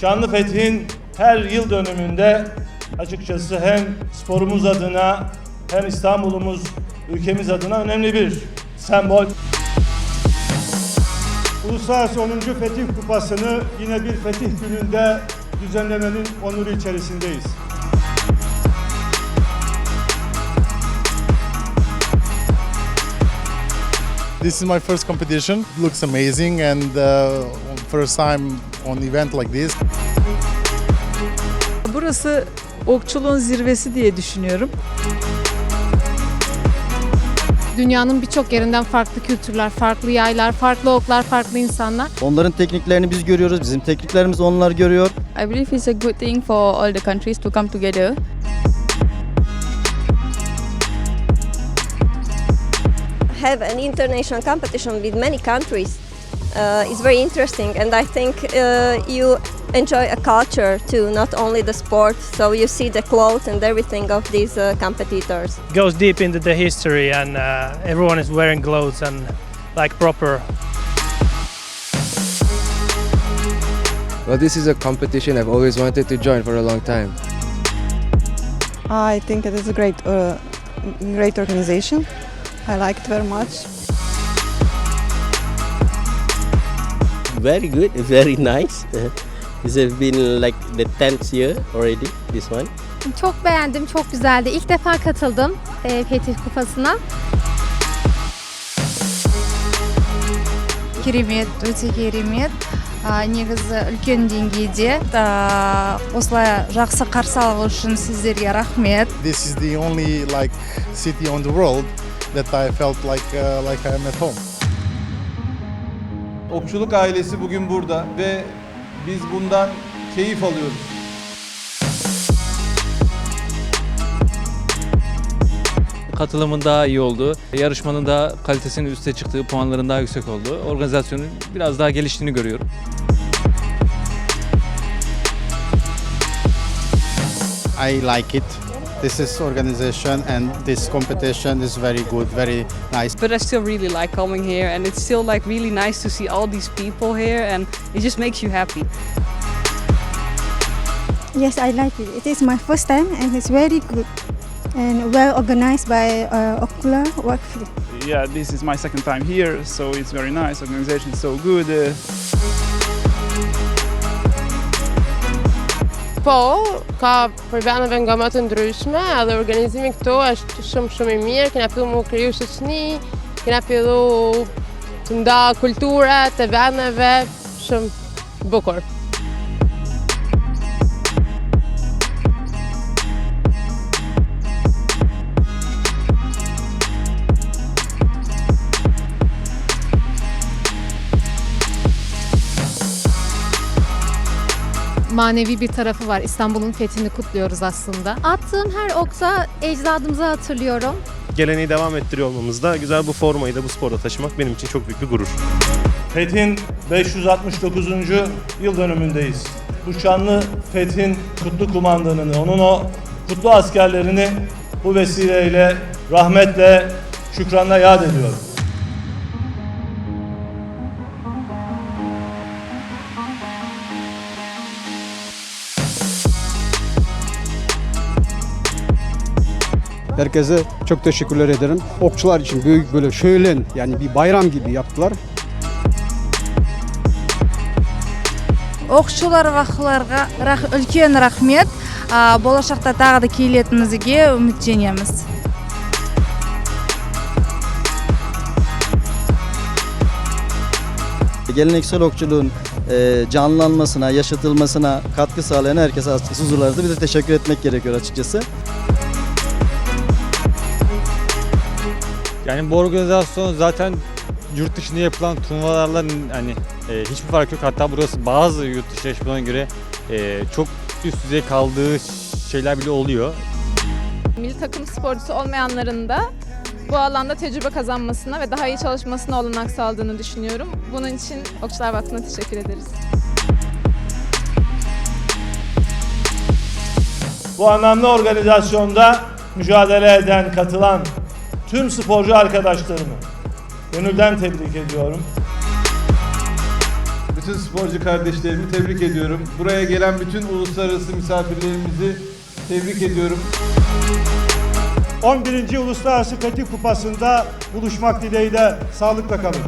Şanlı Fethi'nin her yıl dönümünde açıkçası hem sporumuz adına hem İstanbul'umuz ülkemiz adına önemli bir sembol. Uluslararası 10. Fetih Kupası'nı yine bir fetih gününde düzenlemenin onuru içerisindeyiz. This is my first competition. Looks amazing and uh, first time on event like this. Burası okçuluğun zirvesi diye düşünüyorum. Dünyanın birçok yerinden farklı kültürler, farklı yaylar, farklı oklar, farklı insanlar. Onların tekniklerini biz görüyoruz, bizim tekniklerimizi onlar görüyor. I believe it's a good thing for all the countries to come together. have an international competition with many countries uh, is very interesting and i think uh, you enjoy a culture too not only the sport so you see the clothes and everything of these uh, competitors goes deep into the history and uh, everyone is wearing clothes and like proper Well, this is a competition I've always wanted to join for a long time. I think it is a great, uh, great organization. I like it very much. very good, very nice. this has been like the 10th year already, this one. Çok beğendim, çok güzeldi. İlk defa katıldım e, Fetih Kupası'na. Керемет, өте керемет. А, негізі үлкен деңгейде а, осылай жақсы қарсы алу үшін сіздерге рахмет This is the only like city on the world that I felt like uh, like I am at home. Okçuluk ailesi bugün burada ve biz bundan keyif alıyoruz. Katılımın daha iyi olduğu, yarışmanın da kalitesinin üste çıktığı, puanların daha yüksek olduğu, organizasyonun biraz daha geliştiğini görüyorum. I like it. This is organization and this competition is very good, very nice. But I still really like coming here and it's still like really nice to see all these people here and it just makes you happy. yes i like it it is my first time and it's very good and well organized by uh, Okula Wakfi. Yeah, this is my second time here, so it's very nice. Organization is so good. Uh, Po, ka përbaneve nga më të ndryshme, edhe organizimi këtu është shumë shumë i mirë, kena fillu mu kriju shoqëni, kena fillu të nda kulturat e vendeve, shumë bukur. Manevi bir tarafı var. İstanbul'un fethini kutluyoruz aslında. Attığım her okta ecdadımızı hatırlıyorum. Geleneği devam ettiriyor olmamızda güzel bu formayı da bu sporda taşımak benim için çok büyük bir gurur. Fethin 569. yıl dönümündeyiz. Bu şanlı Fethin kutlu kumandanını, onun o kutlu askerlerini bu vesileyle rahmetle, şükranla yad ediyorum. Herkese çok teşekkürler ederim. Okçular için büyük böyle şölen yani bir bayram gibi yaptılar. оқшылар бақыларға рах, үлкен рахмет а, болашақта тағы да келетінімізге үміттенеміз Geleneksel okçuluğun e, canlanmasına, yaşatılmasına katkı sağlayan herkese açıkçası huzurlarında bir de teşekkür etmek gerekiyor açıkçası. Yani bu organizasyon zaten yurt dışında yapılan turnuvalarla hani e, hiçbir fark yok. Hatta burası bazı yurt dışı yarışmalarına göre e, çok üst düzey kaldığı şeyler bile oluyor. Milli takım sporcusu olmayanların da bu alanda tecrübe kazanmasına ve daha iyi çalışmasına olanak sağladığını düşünüyorum. Bunun için Okçular Vakfı'na teşekkür ederiz. Bu anlamlı organizasyonda mücadele eden, katılan tüm sporcu arkadaşlarımı gönülden tebrik ediyorum. bütün sporcu kardeşlerimi tebrik ediyorum. Buraya gelen bütün uluslararası misafirlerimizi tebrik ediyorum. 11. Uluslararası Fetih Kupası'nda buluşmak dileğiyle sağlıkla kalın.